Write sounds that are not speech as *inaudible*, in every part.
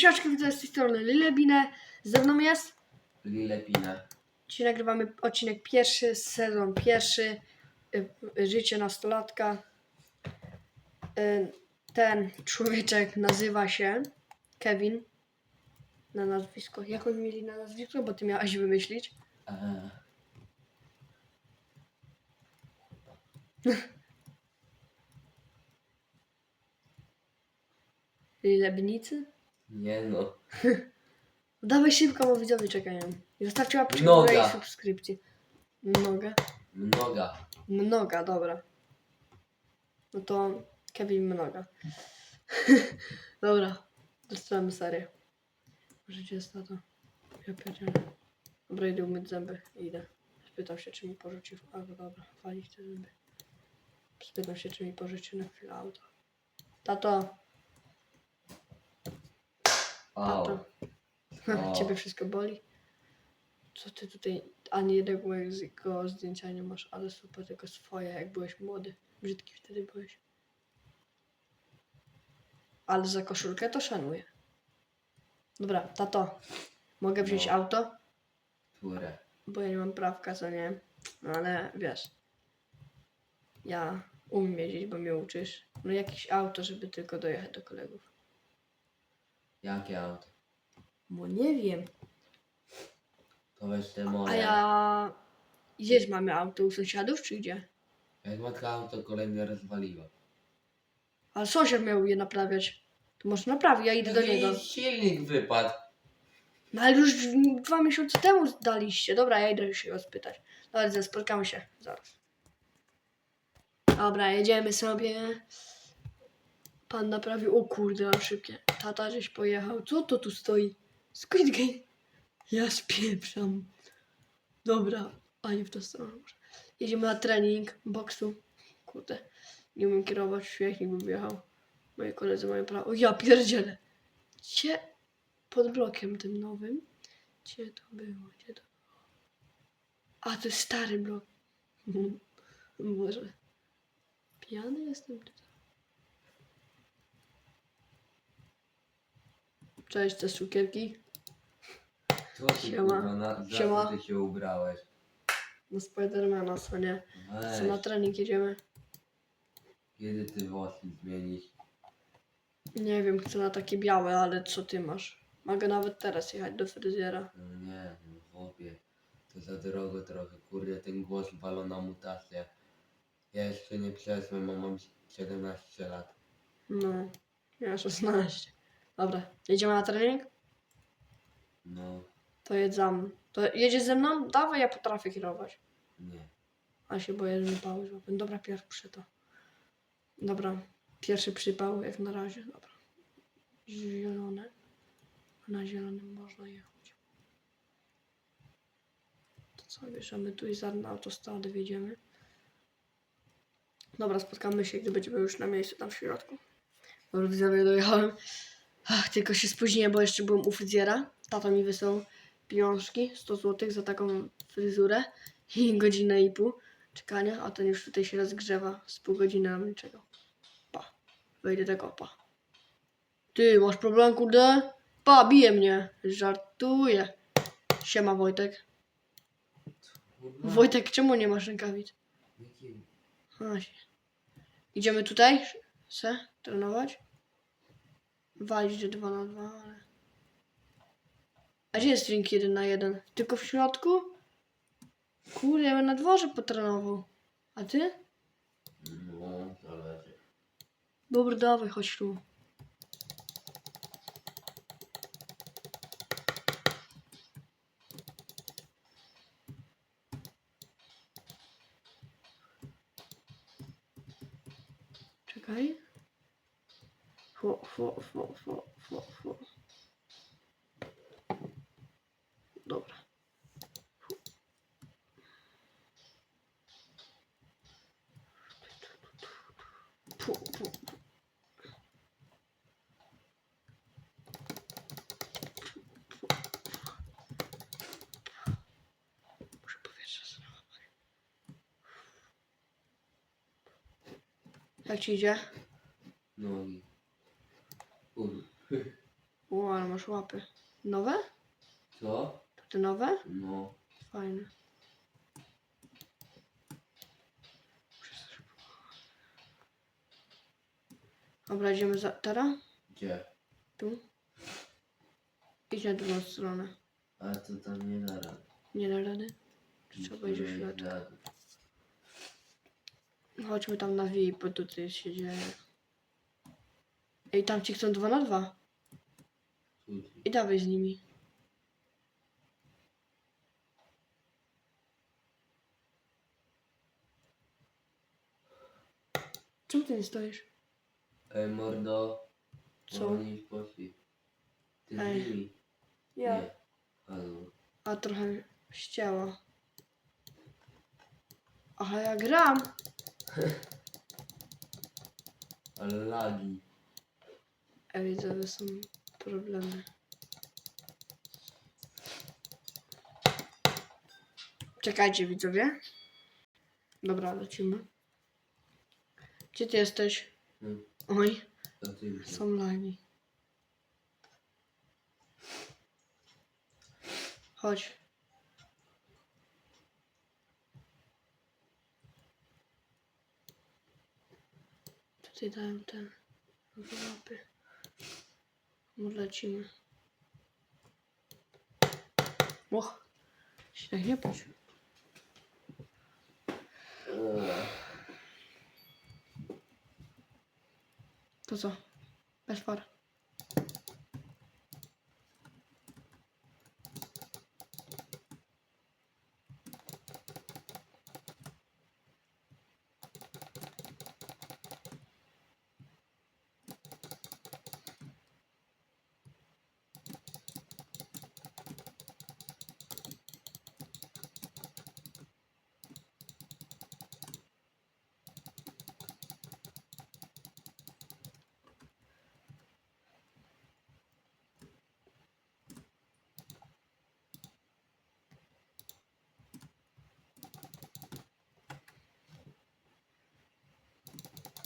Książki widzę z tej strony Lilebinę. Ze mną jest. Lilepina. Dzisiaj nagrywamy odcinek pierwszy, sezon pierwszy. y, y, Życie nastolatka. Y, Ten człowieczek nazywa się Kevin. Na nazwisko. Jak oni mieli na nazwisko? Bo ty miałaś wymyślić. *laughs* Eee, Lilebnicy? Nie no. *laughs* Dawaj szybko, bo widzowie czekają. I zostawcie łapeczkę w Noga. górę i subskrypcję. Noga. Mnoga. Mnoga, dobra. No to Kevin Mnoga. *laughs* dobra, zaczynamy serię. Życie jest to. Ja pierdzielę. Dobra, idę umyć zęby. Idę. Spytam się, czy mi porzuci... Albo dobra, walić te zęby. Spytam się, czy mi porzuci na chwilę auto. Tato, Au. tato. O. Ciebie wszystko boli? Co ty tutaj ani jednego mojego zdjęcia nie masz, ale super, tylko swoje, jak byłeś młody. Brzydki wtedy byłeś. Ale za koszulkę to szanuję. Dobra, tato, mogę wziąć No. auto? Które? Bo ja nie mam prawka, co nie? No ale wiesz, ja umiem jeździć, bo mnie uczysz. No jakieś auto, żeby tylko dojechać do kolegów. Jakie auto? Bo nie wiem. To weź te A moje. ja... Gdzieś mamy auto u sąsiadów, czy gdzie? Jak matka auto kolejne rozwaliła. Ale sąsiad miał je naprawiać. To może naprawi, ja idę do Taki niego. silnik wypadł. No ale już dwa miesiące temu daliście. Dobra, ja idę się go spytać. Dobra, spotkamy się. Zaraz. Dobra, jedziemy sobie. Pan naprawił. O kurde, ale szybkie. Tata żeś pojechał. Co to tu stoi? Squid Game. Ja spieprzam. Dobra, a nie w tą stronę. Jedziemy na trening boksu. Kurde. Nie umiem kierować, śmiechnik by wjechał. Moi koledzy mają prawo. O ja pierdzielę. Gdzie? Pod blokiem tym nowym. Gdzie to było? Gdzie to było? A, to jest stary blok. *laughs* Może. Pijany jestem czy Cześć, te cukierki. Co ty Siema. kurwa, na, za Siema. co ty się ubrałeś? Na Spidermana, co nie? Co na Weź. trening jedziemy? Kiedy ty włosy zmienisz? Nie wiem, chcę na takie białe, ale co ty masz? Mogę nawet teraz jechać do fryzjera. No nie, no chłopie. To za drogo trochę. Kurde, ten głos walona mutacja. Ja jeszcze nie przeszłem, a mam 17 lat. No, ja 16. Dobra, jedziemy na trening? No, To jedzam. To jedziesz ze mną? Dawaj, ja potrafię kierować. nie. A się boję, że mi pał złapę. Dobra, pierwszy to. Dobra, pierwszy przypał jak na razie. Dobra. Zielone. Na zielonym można jechać. To co, bierzemy tu i zaraz na autostradę wjedziemy. Dobra, spotkamy się, gdy będziemy już na miejscu tam w środku. Dobra, widzowie, dojechałem. Ach, tylko się spóźniłem, bo jeszcze byłem u fryzjera. Tata mi wysłał pieniążki, 100 zł za taką fryzurę i godzinę i pół czekania, a ten już tutaj się rozgrzewa z pół godziny na mnie czekał. Pa, wejdę tego, pa. Ty, masz problem, kurde? Pa, bije mnie. Żartuję. Siema, Wojtek. Wojtek, czemu nie masz rękawic? Się. Idziemy tutaj? Se? Trenować? Walić, że 2 na 2, ale... A gdzie jest ring 1 na 1? Tylko w środku? Kurde, ja bym na dworze potrenował. A ty? No, zależy. Dobra, dawaj, chodź tu. Czekaj. Fo, fo, fo, fo. Dobra. Fu, fu, Muszę powietrze znowu. Jak ci idzie? Nogi. Kur... O, Ale masz łapy. Nowe? Co? To te nowe? No. Fajne. Dobra, idziemy za... teraz? Gdzie? Tu? Idź na drugą stronę. A to tam nie da rady. Nie da rady? Trzeba iść w środku? Chodźmy tam na VIP, bo tutaj się dzieje. Ej, tam ci chcą dwa na dwa. Cudzy. I dawaj z nimi. Czemu ty nie stoisz? Ej mordo. Co? Oni już poszli. Ty Ej. z nimi. Ja. Nie. Halo. A trochę ścięła. Aha, ja gram. Ale *laughs* lagi. A widzę, że są problemy. Czekajcie, widzowie. Dobra, lecimy. Gdzie ty jesteś? Hmm. Oj, To ty są lagi. Chodź. Tutaj dałem ten łapy. No lecimy. Och, się tak nie patrz. Eee.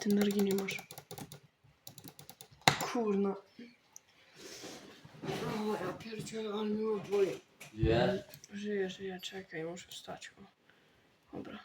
Ty energii nie masz. Kurna. O, ja pierdzielę, ale mi boli. Żyję, żyję, czekaj, muszę wstać. O. Dobra.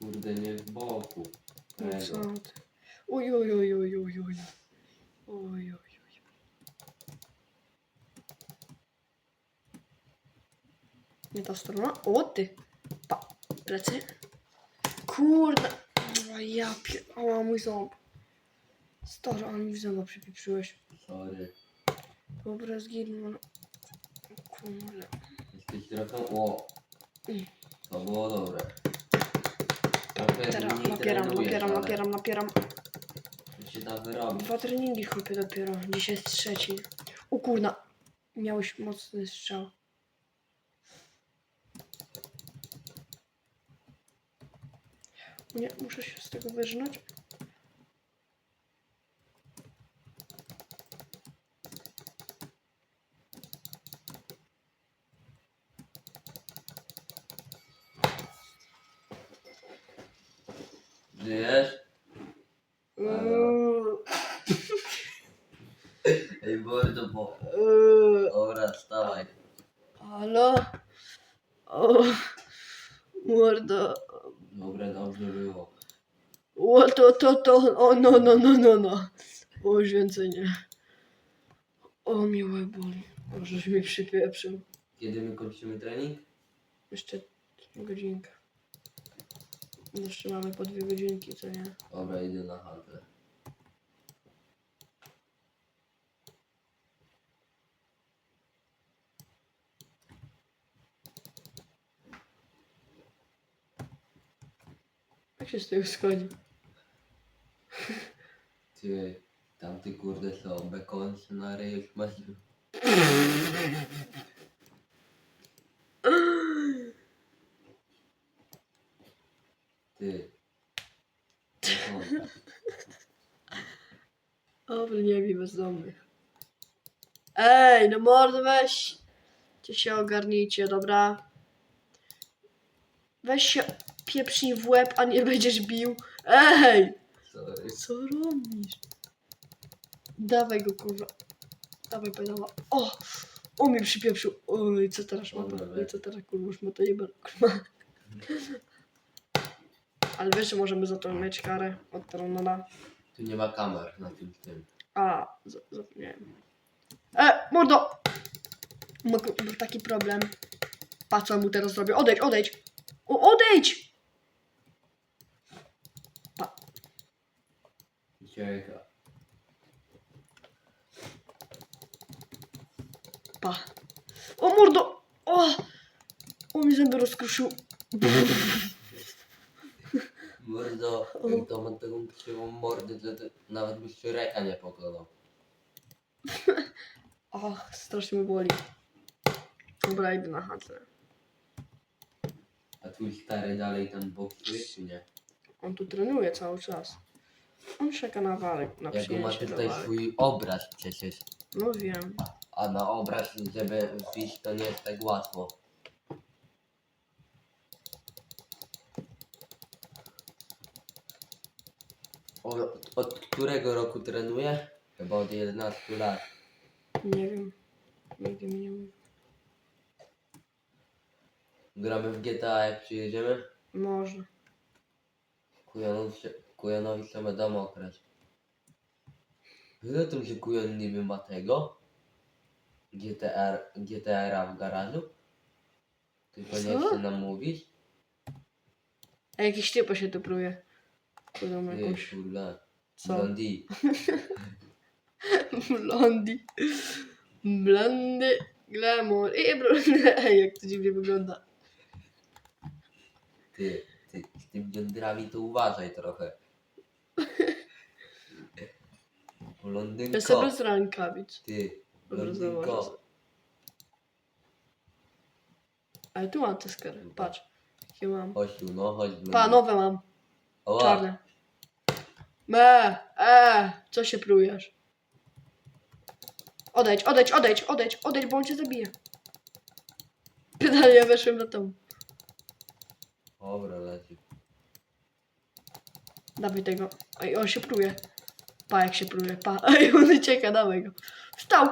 Kurde, nie w boku. No Tego. co ty? Oj, oj, oj, oj, oj, oj. Oj, oj, oj. Nie ta strona? O ty! Pa, plecy. Kurde! O, ja pier... O, mój ząb. Stary, ale mi w zęba przypieprzyłeś. Sorry. Dobra, zginął. Kurde. Jesteś trochę... O! Mm. To było dobre. Trochę Teraz mniej napieram, trenujesz, napieram, ale napieram, napieram. To się da wyrobić. Dwa treningi chłopie dopiero. Dzisiaj jest trzeci. O kurna. Miałeś mocny strzał. Nie, muszę się z tego wyrżnąć. Żyjesz? Uuu, *laughs* Ej, mordo, bo... uuu. *laughs* Dobra, wstawaj. Halo? O, mordo. Dobra, dobrze było. O, to. O, no, no, no, no, no. O, już więcej nie. O, miłe boli. Możeś mi przypieprzył. Kiedy my kończymy trening? Jeszcze godzinkę. Jeszcze mamy po dwie godzinki, co nie? Dobra, idę na chatę. Jak się z tego schodzi? Ty, tamty kurde co, bekonsy na ryju smażył. Ty, bezdomny. Dobra, nie bezdomnych. Ej, no mordo weź. Cię się ogarnijcie, dobra? Weź się pieprznij w łeb, a nie będziesz bił. Ej! Sorry. Co robisz? Dawaj go, kurwa. Dawaj pedała. O! O mi przypieprzył. Oj, co teraz ma Oj, co teraz kurwa, już ma to kurwa. Ale wiesz, że możemy za to mieć karę od Tronona. Tu nie ma kamer na tym tym. A, za- zapomniałem. E, mordo! Mam mam taki problem. Patrz, co mu teraz zrobię. Odejdź, odejdź! O, odejdź! Cieka. Pa. O, mordo! O! O, mi zęby rozkruszył. Mordo, jak to ma taką krzywą mordę, że to nawet byś się reka nie pokonał. *laughs* Och, strasznie mi boli. Dobra, idę na chatę. A twój stary dalej tam boksuje, czy nie? On tu trenuje cały czas. On czeka na walek, na Jak ma przyjęcie do tutaj swój obraz przecież. No wiem. A na obraz, żeby wbić, to nie jest tak łatwo. Od, od którego roku trenuje? Chyba od 11 lat. Nie wiem. Nigdy mi nie mówi. Gramy w GTA jak przyjedziemy? Może. Kujanowi się, Kujanowi dom okraść. Ile tym się Kujan niby ma tego? GTR, GTR-a w garażu? Tylko nie Co? chce nam mówić? A jakiś typo się tu pruje. Ma Ty, jakąś... kurde. Co? Blondi. *laughs* Blondi. Blondy. Glamour. I blondy. *laughs* Ej, jak to dziwnie wygląda. Ty, ty, z tymi blondymi to uważaj trochę. Ja Blondynko. sobie bez rękawic. Ty, blondynko. Ale tu mam te skary. Patrz. Jakie mam. Chodź tu, no chodź blondynko. Pa, nowe mam. Oła, Czarne. Me, e, co się prujesz? Odejdź, odejdź, odejdź, odejdź, odejdź, bo on cię zabije. Pytanie, ja weszłem na tą. Dobra, leci. Dawaj tego. Ej, on się pruje. Pa, jak się pruje, pa. *laughs* Ej, on ucieka, dawaj go. Wstał!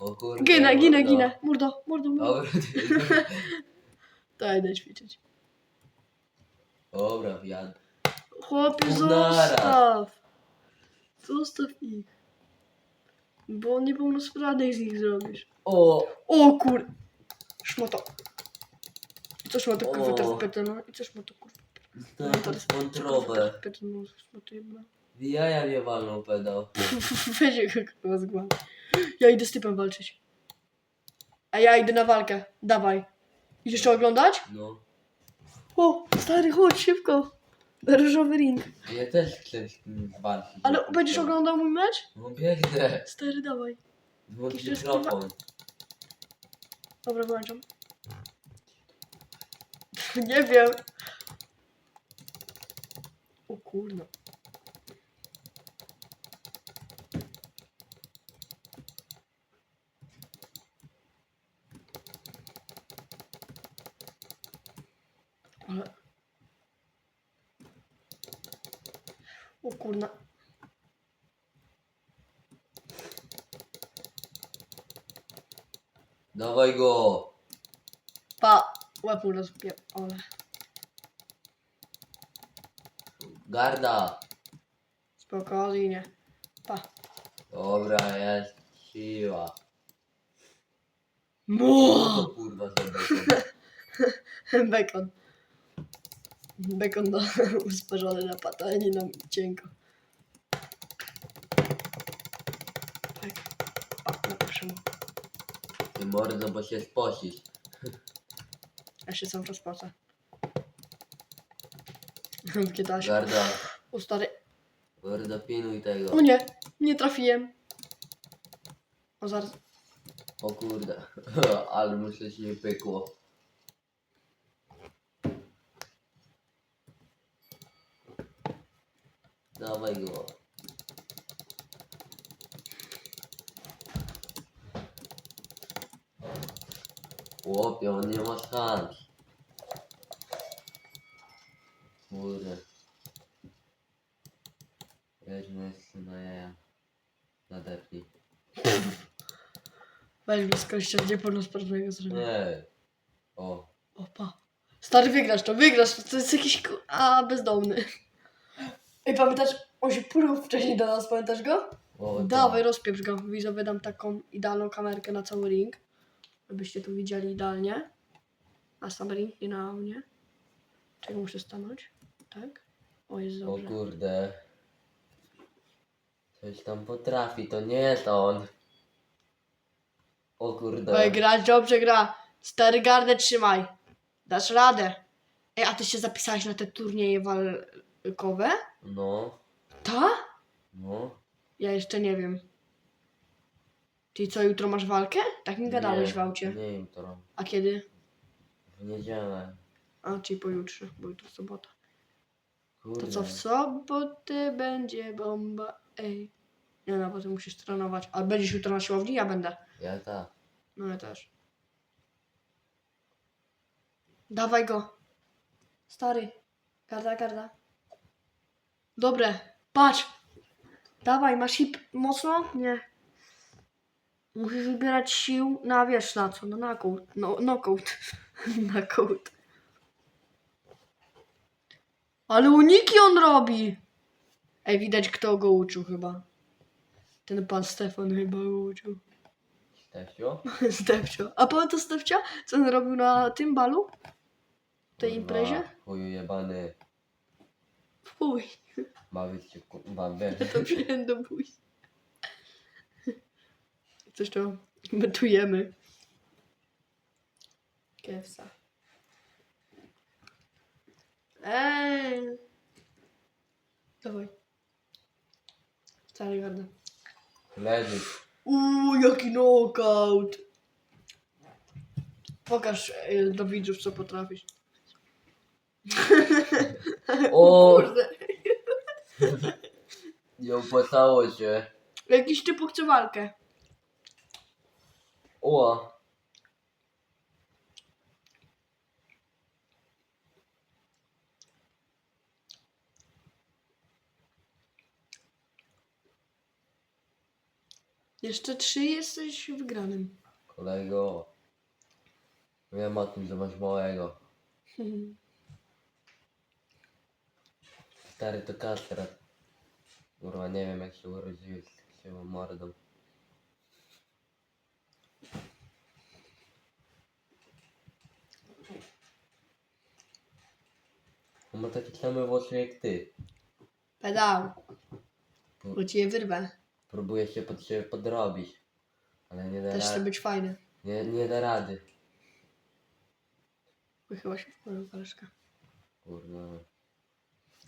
O kurde. Ginę, ginę, mordo. ginę. Murdo, murdo, murdo. Dobra, ty. Daj, daj ćwiczyć. Dobra, wjad. Chłopie, naraz. zostaw. Zostaw ich. Bo niepełnosprawnych z nich zrobisz. O! O kur... Szmoto. I co szmoto kurwa O. teraz petano? I co szmoto kurwa? Dostałem pod wątrobę. Petano, szmoto jebna. Jaja mnie walnął pedał. *laughs* Weź go kurwa z głowy. Ja idę z typem walczyć. A ja idę na walkę. Dawaj. Idziesz to oglądać? No. O, stary, chodź szybko. Różowy ring. Ja też chcę z tym walczyć. Ale będziesz oglądał mój mecz? No biegnę. Stary, dawaj. Włącz Jeszcze jest mikrofon. Dobra, włączam. *laughs* Nie wiem. O kurno. O kurna. Dawaj go. Pa! Łeb mu rozbiję. Ale... Garda. Spokojnie. Pa. Dobra, jest siła. Co to kurwa za bekon? *laughs* Bekon. Bekon do *laughs* usmażony na patelni na cienko. Tak. O, napiszę mu. Ty mordo, bo się spocisz. *laughs* Ja się płacę. *laughs* W Kiedasie. Garda. O stary. Mordo, pinuj tego. O nie! Nie trafiłem. O zaraz. O kurde. Ale muszę się nie pykło. Dawaj go. Chłopie, on nie ma szans. Kurde. Weźmy jeszcze na jaja. Nadepnij. Weź mi skościa niepełnosprawnego zrobię. Ej. O. Opa. Stary, wygrasz to, wygrasz to. To jest jakiś... ku- A, bezdomny. Ej, pamiętasz? On się płynął wcześniej do nas, pamiętasz go? o Dawaj, rozpieprz go. Widzowie dam taką idealną kamerkę na cały ring. Żebyście tu widzieli idealnie. Na sam ring, nie na mnie. Czego muszę stanąć? Tak? O, jest O dobrze. kurde. Coś tam potrafi, to nie jest on. O kurde. Oj, grać dobrze gra. Stary gardę trzymaj. Dasz radę. Ej, a ty się zapisałeś na te turnieje walkowe? No, Ta? no. Ja jeszcze nie wiem. Ty co, jutro masz walkę? Tak mi gadałeś w aucie. Nie jutro. A kiedy? W niedzielę. A, czyli pojutrze, bo jutro sobota. Kurde. To co, w sobotę będzie bomba, ej. Nie no, bo ty musisz trenować. A będziesz jutro na siłowni? Ja będę. Ja tak. No ja też. Dawaj go. Stary. Garda, garda. Dobre. Patrz. Dawaj, masz hip mocno? Nie. Musisz wybierać sił na wiesz na co, no na knockout. No, knockout. *laughs* knockout. Ale uniki on robi. Ej, widać kto go uczył chyba. Ten pan Stefan chyba go uczył. Stefio? *laughs* Stefcio. A pamiętasz Stefcia? Co on robił na tym balu? W tej imprezie? Chuju jebany. Fuj, Bawić się kurwa, wiesz. *laughs* to przyjdę do buzi. Coś to metujemy. Kewsa. Eee. Dawaj. Stary gardę. Leżysz. Uuu, jaki knockout! Pokaż e, do widzów, co potrafisz. O! *laughs* Kurde. *laughs* Nie opłacało się. Jakiś typu chce walkę. O! Jeszcze trzy jesteś wygranym. Kolego. Wiem o tym, że masz małego. *laughs* Stary to kastrat. Kurwa, nie wiem jak się urodziłeś z się mordą. On ma takie same włosy jak ty. Pedał. Bo ci je wyrwę. Próbuje się pod siebie podrobić. Ale nie da Też chce rady. być fajny. Nie, nie da rady. Wychyła się w koleżkę. Kurwa.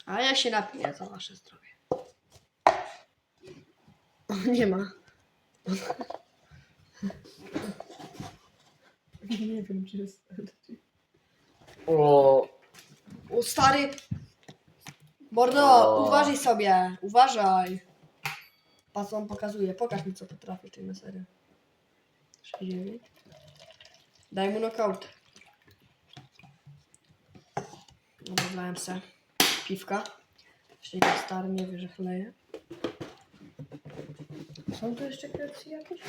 A ja się napiję za wasze zdrowie. O, nie ma. Nie wiem, czy jest. O! O, stary! Mordo, O. uważaj sobie, uważaj. Patrz, co on pokazuje. Pokaż mi, co potrafi na serio. 6-9. Daj mu knockout. Dobra, dałem se Jeszcze tak stary nie wie, że chleje. Są tu jeszcze jakieś?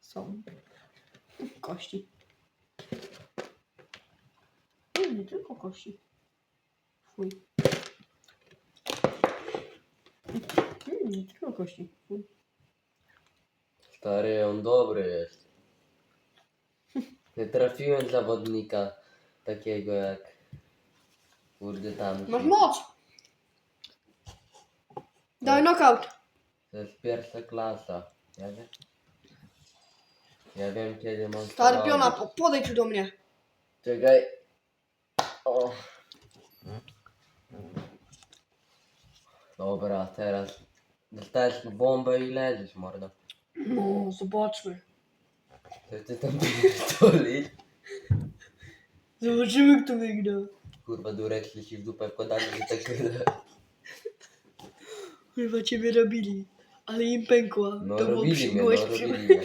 Są. Kości. Nie, nie tylko kości. Fuj. Mm, nie tylko kości. Fuj. Stary, on dobry jest. Nie trafiłem zawodnika takiego jak kurde tam. Masz moc! Daj knockout! To jest pierwsza klasa. Ja wiem. Ja wiem kiedy mam. to Stary piona, robić. po, podejdź tu do mnie. Czekaj. O. Dobra, teraz dostajesz bombę i leżysz, mordo. No, zobaczmy. To ty tam *laughs* pierdolisz. Zobaczymy, kto wygra. Kurwa, durek się ci w dupę wkładali, że tak kurde. Kurwa ciebie robili. Ale im pękła. No to było robili przy- mnie, byłeś no przy- robili mnie.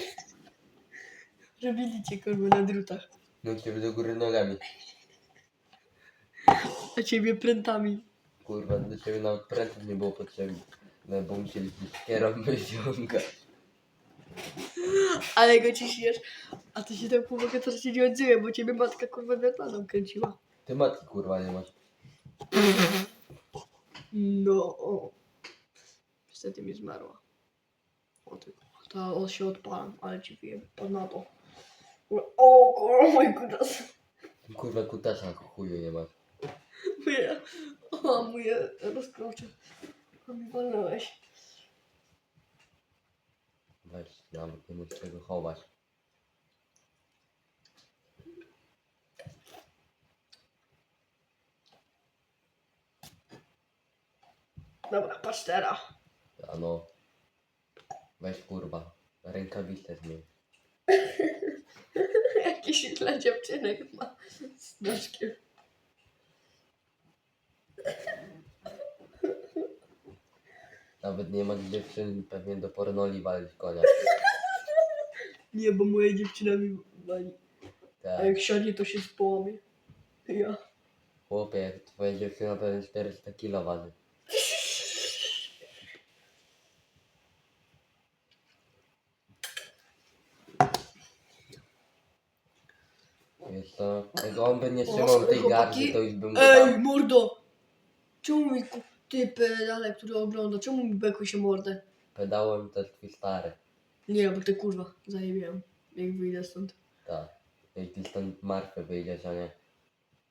*laughs* Robili cię kurwa na drutach. No ciebie do góry nogami. A ciebie prętami. Kurwa, do ciebie nawet prętów nie było potrzebne. No bo musieliśmy kierą *laughs* wyciągać. Ale go ciśniesz. A ty się tam kurwa to się nie odzywa, bo ciebie matka kurwa wiatlaną kręciła. Ty matki kurwa nie masz. No. Niestety mi zmarła. O ty. To o, się odpalam, ale ci wiem. Na to. O kurwa, mój kutas. Kurwa kutasa chuju nie masz. Moje. O, moje rozkrocze. O, mi walnąłeś. Weź, nawet nie móc czego chować. Dobra, patrz teraz. A no. Weź kurwa. Rękawice zmień. *laughs* Jakiś dla dziewczynek ma z nożkiem. Nawet nie ma dziewczyn pewnie do pornoli walić konia. *laughs* Nie, bo moja dziewczyna mi wali. A Tak. jak siadnie, to się społamie. Ja. Chłopie, jak twoja dziewczyna pewnie 400 kilo waży. Wiesz co, jak on by nie trzymał tej gardzy, to już bym Ej, dał. mordo! Czemu mi ku- ty pedale, który ogląda, czemu mi bekły się mordę? Pedałem to twój stary. Nie, bo ty kurwa, zajebiłem, jak wyjdę stąd. Tak. I ty stąd martwy wyjdziesz, a nie.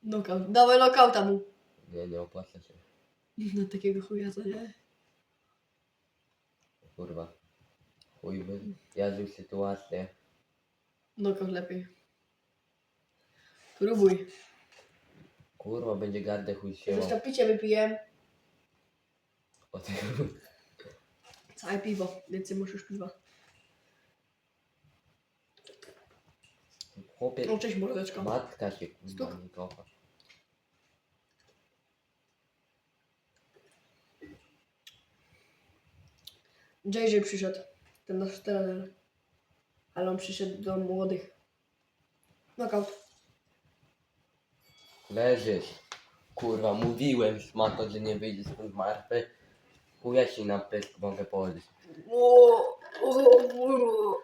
Knockout. Dawaj knockouta mu. Nie, nie opłaca się. *laughs* Na takiego chuja, co nie? Kurwa. Chuj by. Jadł sytuację. Knockout lepiej. Próbuj. Kurwa, będzie gardę chuj się. Zresztą picie wypiję. O tego. Całe piwo, więc nie musisz piwa. Chłopie, No cześć mordeczko. matka się kurwa Stuk. nie kocha. JJ przyszedł. Ten nasz trener. Ale on przyszedł do młodych. Knockout. Leżysz. Kurwa, mówiłem szmato, że nie wyjdzie stąd martwy. Chuja ci na pysk mogę położyć. O, o, kurwa.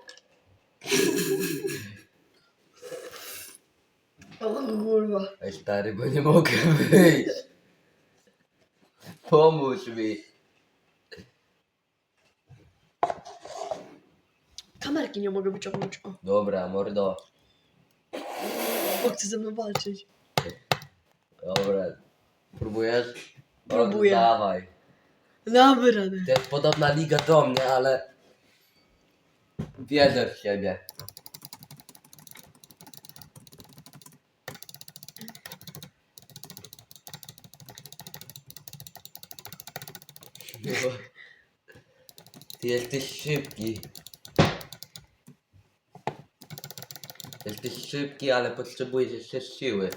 O kurwa. Ej stary, bo nie mogę wyjść. Pomóż mi. Kamerki nie mogę wyciągnąć. O, Dobra, mordo. bo chce ze mną walczyć. Dobra. Próbujesz? O, Próbuję. Dawaj. Damy radę. To jest podobna liga do mnie, ale... Wierzę w siebie. Ty jesteś szybki. Jesteś szybki, ale potrzebujesz jeszcze siły.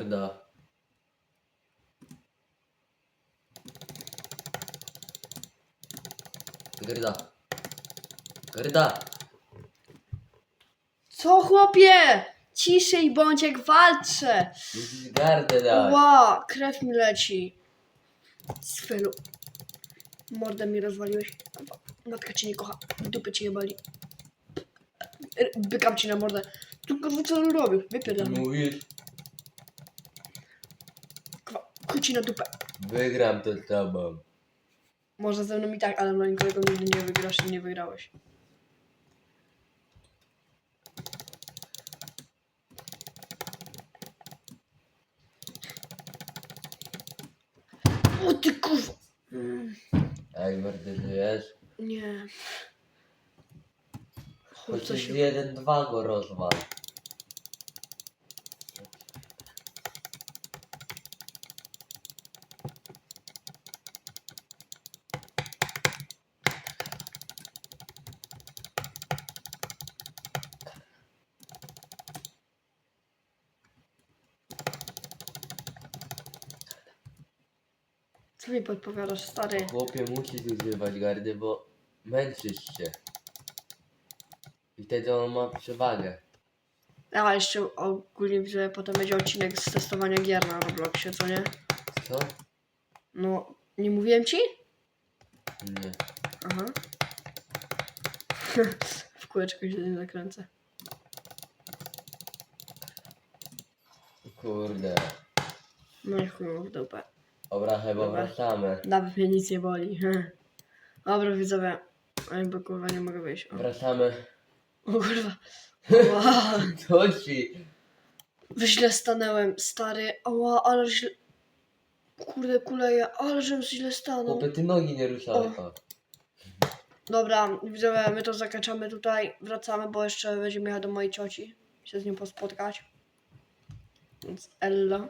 Garda. Garda. Garda. Co chłopie? Ciszej bądź jak walczę. Musisz gardę dać. Ła, krew mi leci. Z felu. Mordę mi rozwaliłeś. Matka cię nie kocha. Dupy cię nie boli. R- Bykam ci na mordę. Tu kurwa co robił? Wypierdam. Mówisz, Chuj ci na dupę. wygram to z tobą. Może ze mną i tak, ale moim kolegą nigdy nie wygrasz i nie wygrałeś. O ty kurwa. Mm, Ej, mordy, żyjesz? Nie. Co Chociaż się... jeden, dwa go rozwal. Podpowiadasz, stary? Chłopie, musisz używać gardy, bo męczysz się. I wtedy on ma przewagę. A jeszcze ogólnie że potem będzie odcinek z testowania gier na Robloxie, co nie? Co? No, nie mówiłem ci? Nie. Aha. *laughs* w kółeczko się nie zakręcę. Kurde. No i chuj w dupę. Dobra, chyba Dobra. wracamy. Nawet mnie nic nie boli. Dobra, widzowie. Ej, bo kurwa nie mogę wyjść. O, Wracamy. o kurwa. *laughs* Ła, Co ci? źle stanęłem, stary. Ała, ale źle... Kurde, kuleje, ale żebym źle stanął. Chłopie, ty nogi nie. O. Dobra, widzowie, my to zakończamy tutaj. Wracamy, bo jeszcze będziemy jechać do mojej cioci. Się z nią pospotkać. Więc Ella.